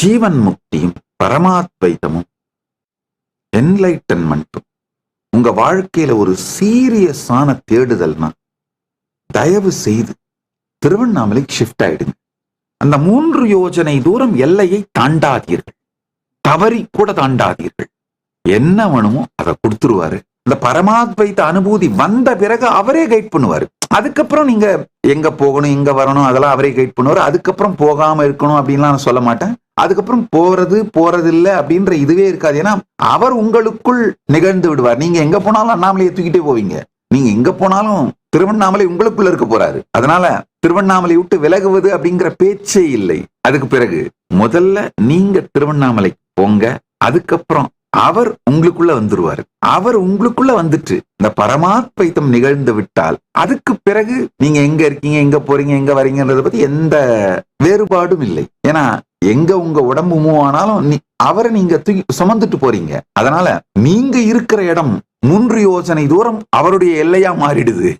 ஜீவன் முக்தியும் பரமாத்வைதமும் என்லைட்டன்மெண்ட்டும் உங்க வாழ்க்கையில ஒரு சீரியஸான தேடுதல்னா தயவு செய்து திருவண்ணாமலைக்கு ஷிஃப்ட் ஆயிடுங்க. அந்த மூன்று யோஜனை தூரம் எல்லையை தாண்டாதீர்கள். தவறி கூட தாண்டாதீர்கள். என்ன வேணுமோ அதை கொடுத்துருவாரு. இந்த பரமாத்வைத்த அனுபூதி வந்த பிறகு அவரே கைட் பண்ணுவாரு. அதுக்கப்புறம் நீங்க எங்க போகணும் எங்க வரணும் அதெல்லாம் அவரே கைட் பண்ணுவாரு. அதுக்கப்புறம் போகாம இருக்கணும் அப்படின்லாம் நான் சொல்ல மாட்டேன். அதுக்கப்புறம் போறது போறது அப்படின்ற இதுவே இருக்காது. ஏன்னா அவர் உங்களுக்குள் நிகழ்ந்து விடுவார். நீங்க எங்க போனாலும் அண்ணாமலையை தூக்கிட்டே போவீங்க. நீங்க எங்க போனாலும் திருவண்ணாமலை உங்களுக்குள்ள இருக்க போறாரு. அதனால திருவண்ணாமலை விட்டு விலகுவது அப்படிங்கிற பேச்சே இல்லை. அதுக்கு பிறகு முதல்ல நீங்க திருவண்ணாமலை போங்க. அதுக்கப்புறம் அவர் உங்களுக்குள்ள வந்துருவாரு. அவர் உங்களுக்குள்ள வந்துட்டு இந்த பரமாத்வைத்தம் நிகழ்ந்து விட்டால் அதுக்கு பிறகு நீங்க எங்க இருக்கீங்க எங்க போறீங்க எங்க வரீங்கன்றத பத்தி எந்த வேறுபாடும் இல்லை. ஏன்னா எங்க உங்க உடம்பு மூவ் ஆனாலும் நீ- அவரை நீங்க தூக்கி சுமந்துட்டு போறீங்க. அதனால நீங்க இருக்கிற இடம் மூன்று யோசனை தூரம் அவருடைய எல்லையா மாறிடுது.